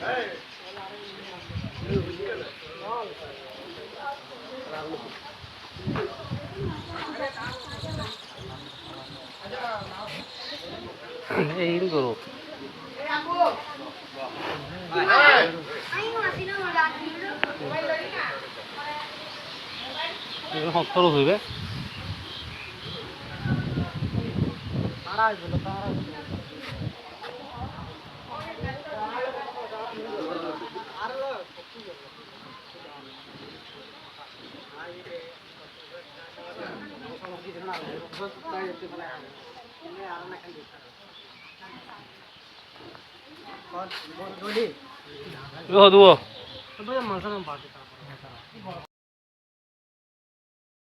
Hey! এই করো। খরচ হইবে? જુઓ જુઓ.